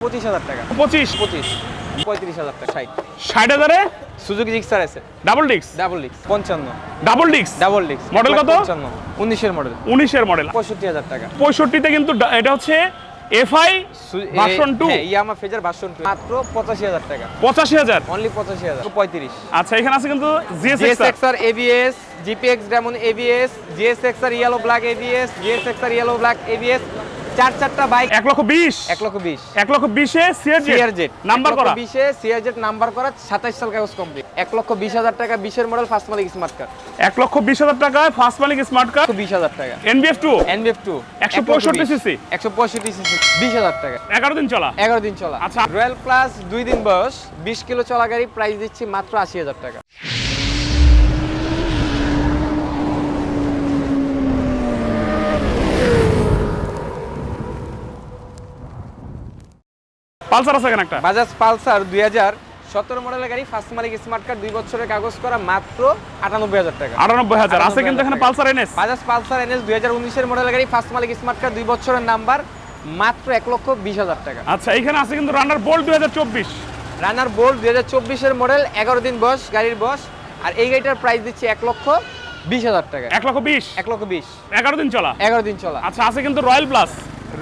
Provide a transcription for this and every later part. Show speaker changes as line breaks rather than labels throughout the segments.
পঁচিশ হাজার টাকা।
পঁচিশ?
পঁচিশ। পঁয়ত্রিশ হাজার টাকা ষাট।
ষাট হাজারে?
সুজুকি জিক্সার আছে।
ডাবল ডিক্স?
ডাবল ডিক্স পঞ্চান্ন।
ডাবল ডিক্স?
ডাবল ডিক্স
কত?
পঞ্চান্ন। উনিশের মডেল।
উনিশের মডেল।
পঁয়ষট্টি হাজার টাকা।
পঁয়ষট্টিতে কিন্তু এটা হচ্ছে FI version two.
Yamaha Fazer version two. মাত্র পঁচাশি হাজার টাকা।
পঁচাশি হাজার?
অনলি পঁচাশি হাজার। পঁয়ত্রিশ।
আচ্ছা এখানে আছে কিন্তু GS
GSXR ABS GPX Demon ABS GSXR yellow black ABS GSXR yellow black ABS চার চারটা বাইক
এক লক্ষ বিশ।
এক লক্ষ বিশ।
এক লক্ষ বিশে সিআরজেড নাম্বার করা।
বিশে সিআরজেড নাম্বার করা সাতাইশ সাল কাগজ কমপ্লিট এক লক্ষ বিশ হাজার টাকা বিশের মডেল ফার্স্ট মালিক স্মার্ট কার্ড
এক লক্ষ বিশ হাজার টাকায় ফার্স্ট মালিক স্মার্ট কার্ড
বিশ হাজার টাকা।
NBF two
NBF two
165 cc
একশো পঁয়ষট্টি সিসি বিশ হাজার টাকা।
এগারো দিন চলা।
এগারো দিন চলা।
আচ্ছা।
রয়্যাল প্লাস দুই দিন বয়স। বিশ কিলো চলা গাড়ি প্রাইস দিচ্ছি মাত্র আশি হাজার টাকা।
পালসার আছে এখানে একটা?
বাজাজ পালসার দুই হাজার সতেরো মডেলের গাড়ি ফার্স্ট মালিক স্মার্ট কার্ড দুই বছরের কাগজ করা মাত্র আটানব্বই হাজার টাকা।
আটানব্বই হাজার। আছে কিন্তু এখানে
98,000
Pulsar NS?
Bajaj Pulsar NS দুই হাজার উনিশের মডেলের গাড়ি ফার্স্ট মালিক স্মার্ট কার্ড দুই বছরের নাম্বার মাত্র এক লক্ষ বিশ হাজার টাকা।
আচ্ছা এখানে আছে কিন্তু রানার বোল্ট দুই হাজার চব্বিশ।
রানার বোল্ট দুই হাজার চব্বিশের মডেল এগারো দিন বয়স গাড়ির বয়স আর এই গাড়িটার প্রাইস দিচ্ছি এক লক্ষ বিশ হাজার টাকা।
এক লক্ষ বিশ?
এক লক্ষ বিশ।
এগারো দিন চলা?
এগারো দিন চলা।
আচ্ছা আছে কিন্তু রয়্যাল প্লাস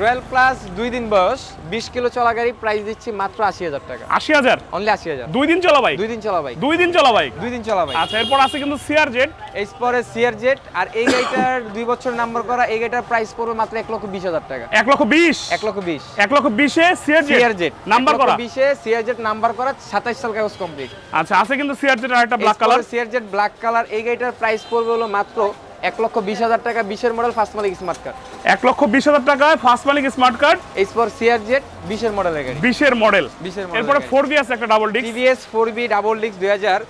রয়্যাল প্লাস দুই দিন বয়স বিশ কিলো চলা গাড়ি প্রাইস দিচ্ছি মাত্র আশি হাজার টাকা।
আশি হাজার?
অনলি আশি হাজার।
দুই দিন চলা বাইক
দুই দিন চলা বাইক
দুই দিন চলা বাইক
দুই দিন চলা বাইক
আচ্ছা এরপর আছে কিন্তু সিআর জেড
এরপরে সিআর জেট আর এই গাড়িটার দুই বছর নাম্বার করা এই গাড়িটার প্রাইস পড়বে মাত্র এক লক্ষ বিশ হাজার টাকা।
এক লক্ষ বিশ?
এক লক্ষ বিশ।
এক লক্ষ বিশে সিআর
সিআর
জেড নাম্বার করা?
বিশে সিআর জেট নাম্বার করা সাতাইশ সাল কাগজ কমপ্লিট
আচ্ছা আছে কিন্তু সিআর জেড আর একটা black colour
CR Z black colour এই গাড়িটার প্রাইস পড়বে হলো মাত্র এক লক্ষ বিশ হাজার টাকা বিশের মডেল ফার্স্ট মালিক স্মার্ট কার্ড
এক লক্ষ বিশ হাজার টাকায় ফার্স্ট মালিক স্মার্ট কার্ড
এরপর সিআর জেড বিশের মডেলের গাড়ি।
বিশের মডেল
বিশের মডেল
এরপরে ফোর বি আছে একটা double disc
TVS four V double disc দুই হাজার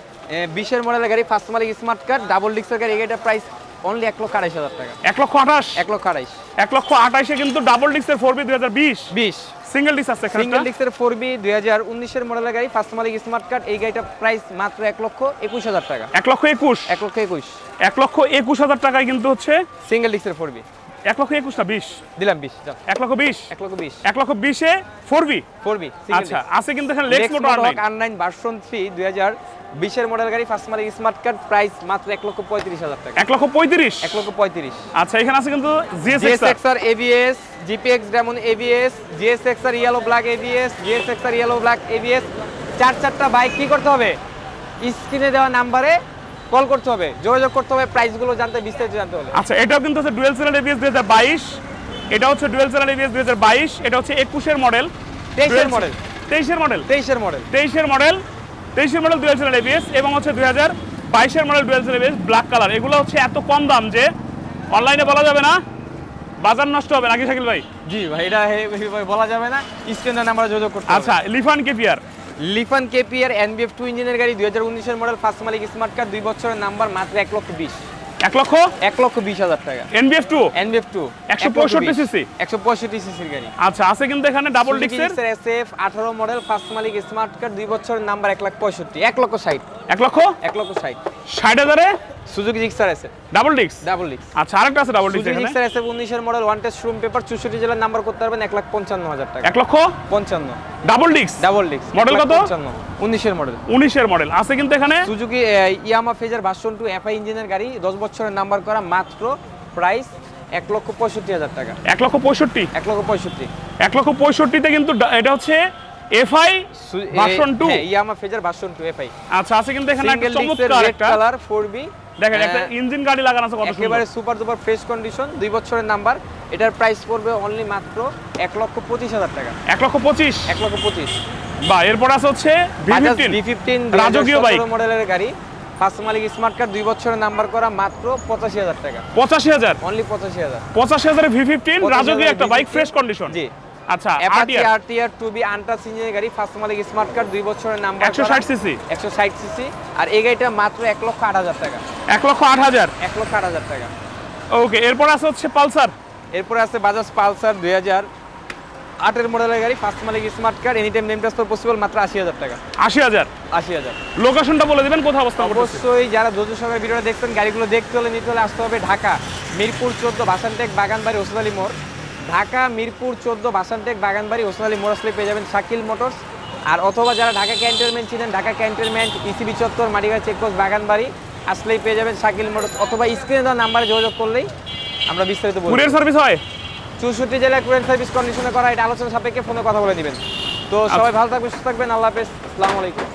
বিশের মডেলের গাড়ি ফার্স্ট মালিক স্মার্ট কার্ড ডাবল ডিস্কের গাড়ি এটা প্রাইস অনলি এক লক্ষ আড়াইশ হাজার টাকা
এক লক্ষ আঠাশ
এক লক্ষ আড়াইশ
এক লক্ষ আঠাশে কিন্তু ডাবল ডিস্কের ফোর বি দুই হাজার বিশ
বিশ
সিঙ্গেল ডিস্ক আছে
সিঙ্গেল। ডিক্সের ফোর বি দুই হাজার উনিশের মডেলের গাড়ি ফার্স্ট মালিক স্মার্ট কার্ড এই গাড়িটার প্রাইস মাত্র এক লক্ষ একুশ হাজার টাকা
এক লক্ষ একুশ
এক লক্ষ একুশ
এক লক্ষ একুশ হাজার টাকায় কিন্তু হচ্ছে
সিঙ্গেল ডিক্সের ফোর বি
এক লক্ষ একুশ না বিশ
দিলাম বিশ
এক লক্ষ বিশ
এক লক্ষ বিশ
এক লক্ষ বিশে ফোর বি
ফোর বি
আচ্ছা আছে কিন্তু এখানে লেক্স মোটর
আনলাইন ভার্সন থ্রি দুই হাজার বিশের মডেল গাড়ি ফার্স্ট মালিক স্মার্ট কার্ড প্রাইস মাত্র এক লক্ষ পঁয়ত্রিশ হাজার টাকা।
এক লক্ষ পঁয়ত্রিশ?
এক লক্ষ পঁয়ত্রিশ।
আচ্ছা এখানে আছে কিন্তু GS
GSXR ABS GPX Demon ABS GSXR yellow black ABS GSXR yellow black ABS চার চারটা বাইক কি করতে হবে? স্ক্রিনে দেওয়া নাম্বারে কল করতে হবে যোগাযোগ করতে হবে প্রাইসগুলো জানতে বিস্তারিত জানতে হবে।
আচ্ছা এটাও কিন্তু হচ্ছে ডুয়েল চ্যানেল এবিএস দুই হাজার বাইশ এটা হচ্ছে ডুয়েল চ্যানেল এবিএস দুই হাজার বাইশ এটা হচ্ছে একুশের মডেল
তেইশের মডেল
তেইশের মডেল
তেইশের মডেল
তেইশের মডেল তেইশের মডেল ডুয়েল চ্যানেল এবিএস এবং হচ্ছে দুই হাজার বাইশের মডেল ডুয়েল হাজার এবিএস ব্ল্যাক কালার এগুলো হচ্ছে এত কম দাম যে অনলাইনে বলা যাবে না বাজার নষ্ট হবে নাকি শাকিল ভাই?
জি ভাই এটা বলা যাবে না। স্ক্রিনে নাম্বারে যোগাযোগ করতে
আচ্ছা Lifan K P R
Lifan K P R NBF two ইঞ্জিনের গাড়ি দুই হাজার উনিশের মডেল ফার্স্ট মালিক স্মার্ট কার্ড দুই বছরের নাম্বার মাত্র এক লক্ষ বিশ।
এক লক্ষ?
এক লক্ষ বিশ হাজার টাকা।
এনবিএফ টু
এনবিএফ টু
একশো পঁয়ষট্টি সিসি
একশো পঁয়ষট্টি সিসির গাড়ি।
আচ্ছা আছে কিন্তু এখানে ডাবল ডিক্সের
এসএফ আঠারো মডেল ফার্স্ট মালিক স্মার্ট কার্ড দুই বছরের নাম্বার এক লাখ পঁয়ষট্টি। এক লক্ষ ষাট।
এক লক্ষ?
এক লক্ষ ষাট।
ষাট হাজারে?
সুজুকি জিক্সার আছে
ডাবল ডিক্স
ডাবল ডিক্স
আচ্ছা আরেকটা আছে ডাবল ডিক্স
সুজুকি জিক্সার এসএফ উনিশের model one test room paper চৌষট্টি জেলার নাম্বার করতে পারবেন এক লাখ পঞ্চান্ন হাজার টাকা।
এক লক্ষ?
পঞ্চান্ন।
ডাবল ডিক্স
ডাবল ডিক্স
Model কত?
পঞ্চান্ন। উনিশের মডেল
উনিশের মডেল আছে কিন্তু এখানে?
Suzuki Yamaha Fazer version two FI ইঞ্জিনের গাড়ি দশ বছরের নাম্বার করা মাত্র প্রাইস এক লক্ষ পঁয়ষট্টি হাজার টাকা।
এক লক্ষ পঁয়ষট্টি?
এক লক্ষ পঁয়ষট্টি।
এক লক্ষ পঁয়ষট্টিতে কিন্তু এটা হচ্ছে FI version two
Yamaha Fazer version two FI
আচ্ছা আছে কিন্তু এখানে একটা চমৎকার একটা
কালার ফোর বি
দেখেন একটা ইঞ্জিন গাড়ি লাগানো আছে কত
একেবারে
সুন্দর।
সুপার ফ্রেশ কন্ডিশন দুই বছরের নাম্বার এটার প্রাইস পড়বে অনলি মাত্র এক লক্ষ পঁচিশ হাজার টাকা।
এক লক্ষ পঁচিশ?
এক লক্ষ পঁচিশ।
বা এরপর আছে হচ্ছে
বাজাজ
V15
ফিফটিন
রাজকীয় বাইক
মডেলের গাড়ি। ফার্স্ট মালিক স্মার্ট কার্ড দুই বছরের নাম্বার করা মাত্র পঁচাশি হাজার টাকা।
পঁচাশি হাজার?
অনলি পঁচাশি হাজার।
পঁচাশি হাজারে ভি ফিফটিন রাজকীয় একটা বাইক ফ্রেশ কন্ডিশন
জি।
আচ্ছা
অ্যাপাচি
আরটিআর
আরটিআর আনটাচ ইঞ্জিনের গাড়ি ফার্স্ট মালিক স্মার্ট কার্ড দুই বছরের নাম্বার
একশো ষাট সিসি
একশো ষাট সিসি আর এই গাড়িটা মাত্র এক লক্ষ আট হাজার টাকা।
এক লক্ষ আট হাজার?
এক লক্ষ আট হাজার টাকা।
ওকে এরপর আছে হচ্ছে পালসার।
এরপরে আছে বাজাজ পালসার দুই হাজার। আটের মডেলের গাড়ি ফার্স্ট মালিক smart card any time name transfer possible মাত্র আশি হাজার টাকা।
আশি হাজার?
আশি হাজার।
লোকেশনটা বলে দিবেন কোথায় অবস্থান
অবশ্যই যারা ধৈর্য সঙ্গে ভিডিওটা দেখছেন গাড়িগুলো দেখতে হলে নিতে হলে আসতে হবে ঢাকা মিরপুর চোদ্দ ভাসানটেক বাগানবাড়ি ওসুদ আলী মোড়। ঢাকা মিরপুর চোদ্দ বাসানটেক বাগানবাড়ি ওসমানী মোরাসলি পেয়ে যাবেন শাকিল মোটরস। আর অথবা যারা ঢাকা ক্যান্টনমেন্ট ছিলেন ঢাকা ক্যান্টনমেন্ট ইসিবি চত্বর মাটিগা চেকপোস্ট বাগানবাড়ি আসলেই পেয়ে যাবেন শাকিল মোটরস। অথবা স্ক্রিনে দেওয়া নাম্বারে যোগাযোগ করলেই আমরা বিস্তারিত
কুরিয়ার সার্ভিস হয়?
চৌষট্টি জেলায় কুরিয়ার সার্ভিস কন্ডিশনে করা এটা আলোচনা সাপেক্ষে ফোনে কথা বলে দিবেন তো সবাই ভালো থাকবেন সুস্থ থাকবেন। আল্লাহ হাফেজ। আসসালামু আলাইকুম।